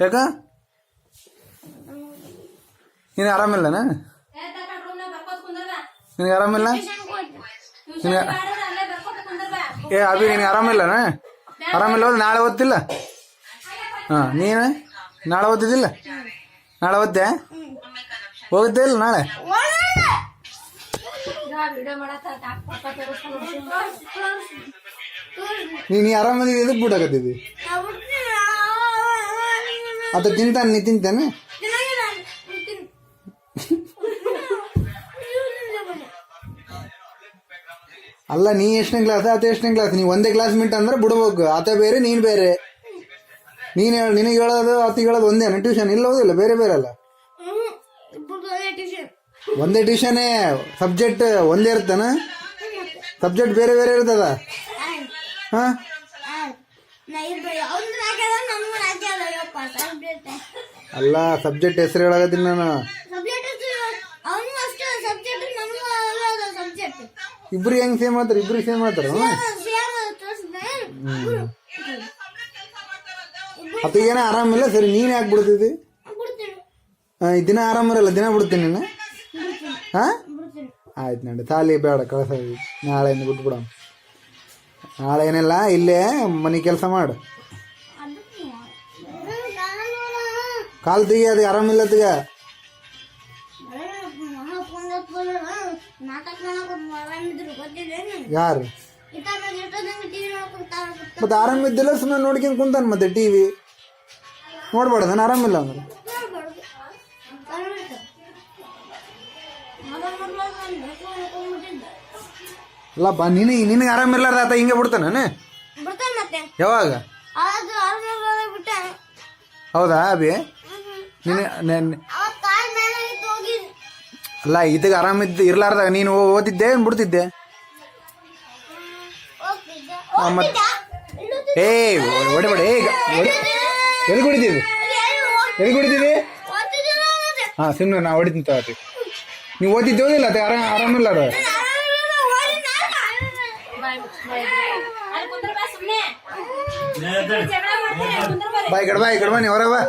ಯಾಕ? ನೀನು ಆರಾಮಿಲ್ಲನಾ? ನಿನಗೆ ಆರಾಮಿಲ್ಲ? ಏ ಅಭಿ ನಿನಗೆ ಆರಾಮಿಲ್ಲನ? ಆರಾಮಿಲ್ಲ ಹೋದ್ರೆ ನಾಳೆ ಓದ್ತಿಲ್ಲ? ಹಾಂ ನೀನು? ನಾಳೆ ಓದಿದ್ದಿಲ್ಲ? ನಾಳೆ ಓದ್ದೆ? ಹೋಗುತ್ತೆ ಇಲ್ಲ ನಾಳೆ? ನೀನು ನೀ ಆರಾಮದಿ ಎದಕ್ಕೆ ಬಿಡಕತ್ತಿದ್ದಿ ಅದ ತಿಂತಾನೆ, ನೀ ತಿಂತಾನೆ? ಅಲ್ಲ, ನೀ ಎಷ್ಟನೇ ಕ್ಲಾಸ್ ಆತ ಎಷ್ಟನೇ ಕ್ಲಾಸ್ ನೀ ಒಂದೇ ಕ್ಲಾಸ್ ಮಿಂಟ್ ಅಂದ್ರೆ ಬಿಡ್ಬೇಕು. ಆತ ಬೇರೆ, ನೀನ್ ಬೇರೆ. ನೀನ್ ಹೇಳ, ನಿನಗೆ ಹೇಳೋದು ಅತಿ ಹೇಳೋದು ಒಂದೇನ ಟ್ಯೂಷನ್ ಇಲ್ಲ ಹೋದಿಲ್ಲ ಬೇರೆ ಬೇರೆ ಅಲ್ಲ? ಒಂದೇ ಟ್ಯೂಷನೇ ಸಬ್ಜೆಕ್ಟ್ ಒಂದೇ ಇರ್ತಾನ ಸಬ್ಜೆಕ್ಟ್ ಬೇರೆ ಬೇರೆ ಇರ್ತದ? ಹಾ? ಅಲ್ಲ ಸಬ್ಜೆಕ್ಟ್ ಹೆಸರು ಹೇಳಾಗತ್ತೀನಿ ನಾನು ಇಬ್ರು ಹೆಂಗ್ ಸೇಮ್ ಮಾಡ್ತಾರ ಇಬ್ರು ಸೇಮ್ ಮಾಡ್ತಾರ ಅತ್ತ ಏನೋ ಆರಾಮಿಲ್ಲ ಸರಿ ನೀನ್ ಯಾಕೆ ಬಿಡ್ತಿದ್ದಿ ಆ, ಈ ದಿನ ಆರಾಮಿರಲ್ಲ ದಿನ ಬಿಡ್ತೀನಿ ನೀನು ಹಾ ಆಯ್ತು ನೋಡಿ ಸಾಲಿ ಬೇಡ ಕಳ್ಸ ನಾಳೆಯಿಂದ ಬಿಟ್ಬಿಡ ನಾಳೆ ಏನಿಲ್ಲ ಇಲ್ಲೇ ಮನೆ ಕೆಲಸ ಮಾಡು ಕಾಲು ತೆಗಿ ಅದು ಆರಾಮಿಲ್ಲ ತೆಗ ನಾಟಕ ಮಾಡಕ್ ಗೊತ್ತಿಲ್ಲ ಯಾರು ಟಿವಿ ನೋಡ್ಕೊಂತಾವ ಮತ್ತೆ ಆರಾಮಿದ್ದಿಲ್ಲ ಸುಮ್ಮನೆ ನೋಡ್ಕೊಂಡ್ ಕುಂತಾನ ಮತ್ತೆ ಟಿವಿ ನೋಡ್ಬೇಡ ನಾನು ಆರಾಮಿಲ್ಲ ಅಂದ್ರೆ ಅಲ್ಲಪ್ಪ ನಿನಗೆ ನಿನಗೆ ಆರಾಮಿರ್ಲಾರ್ದ ಆತ ಹಿಂಗೆ ಬಿಡ್ತಾನ ಬಿಡ್ತಾನೆ ಮತ್ತೆ. ಯಾವಾಗ? ಅದು ಆರ್ಮಿ ಬಿಟ್ಟ ಹೌದಾ ಅಭಿ? ನಿನ ನೆನ್- ಕಾಲ್ ಮೇಲೆ ಇತ್ತು ಹೋಗಿ ಅಲ್ಲ ಇದಕ್ಕೆ ಆರಾಮಿದ್ದು ಇರ್ಲಾರ್ದಾಗ ನೀನು ಓದಿದ್ದೆ ಏನು ಬಿಡ್ತಿದ್ದೆ? ಹೋಗ್ತಿದ್ದೆ ಆ, ಮತ್ ಹೋಗ್ತಿದ್ದ ಇಲ್ಲೂ ಏ ಹೊಡಿಬೇಡ ಏ ಎಲ್ಲಿ ಕುಡಿತೀವಿ ಎಲ್ಲಿ ಕುಡಿತೀವಿ ಹಾಂ ಮತ್ತೆ. ಸುಮ್ಮನೆ ನಾ ಹೊಡಿತೀನಿ ತಗೋತಿ. ನೀವು ಓದಿದ್ದೆ ಓದಿಲ್ಲ ಅದೇ ಆರಾಮ ಆರಾಮಿಲ್ಲ ನಾನು ಬಾಯ್ ಕಡ್ ಬಾ.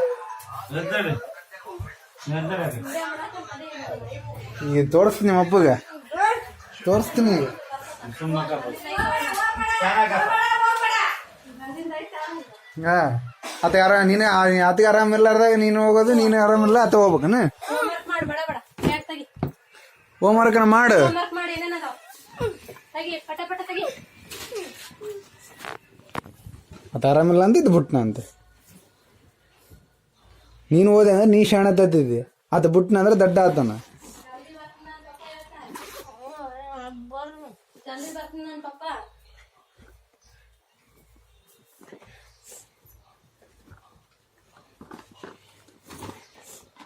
ಈಗ ತೋರಿಸ್ತೀನಿ ನಿಮ್ಮ ಅಪ್ಪಗೆ. ತೋರಿಸ್ತೀನಿ ಈಗ. ಹಾ. ಆತ ನೀನೆ ನೀನು ಆತಗೆ ಆರಾಮಿಲ್ಲಾರ್ದಾಗ ನೀನು ಹೋಗೋದು ನೀನು ಆರಾಮಿಲ್ಲ ಇಲ್ಲ ಹೋಗ್ಬೇಕನ? ಮಾಡಿ ಬೇಡ ಬೇಡ. ಬ್ಯಾಗ್ ತೆಗಿ ಹೋಮ್ ವರ್ಕ್ ಮಾಡು? ತೆಗಿ ತೆಗಿ. ಆತ ಆರಾಮಿಲ್ಲ ಅಂತ ಇದು ಬಿಟ್ನ ಅಂತ ನೀನು ಓದೆ ಅಂದ್ರೆ ನೀ ಶಾಣ ತತ್ತಿದ್ದಿ. ಆತ ಬಿಟ್ನ ಅಂದ್ರೆ ದಡ್ಡ ಆತನ.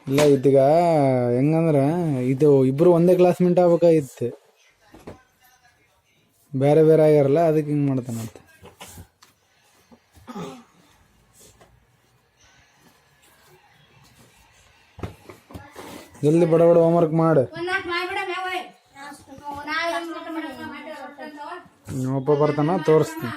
ಇಲ್ಲ ಇದೀಗ ಹೆಂಗಂದ್ರೆ ಇದು ಇಬ್ರು ಒಂದೇ ಕ್ಲಾಸ್ಮೇಟ್ ಆಗ್ಬೇಕಾಗಿತ್ತು. ಬೇರೆ ಬೇರೆ ಆಗ್ಯಾರಲ್ಲ ಅದಕ್ಕೆ ಹಿಂಗೆ ಮಾಡ್ತಾನಂತ ಜಲ್ದಿ ಬಡ ಬಡ ಹೋಮ್ವರ್ಕ್ ಮಾಡು ನಮ್ಮಪ್ಪ ಬರ್ತಾನ ತೋರಿಸ್ತೀನಿ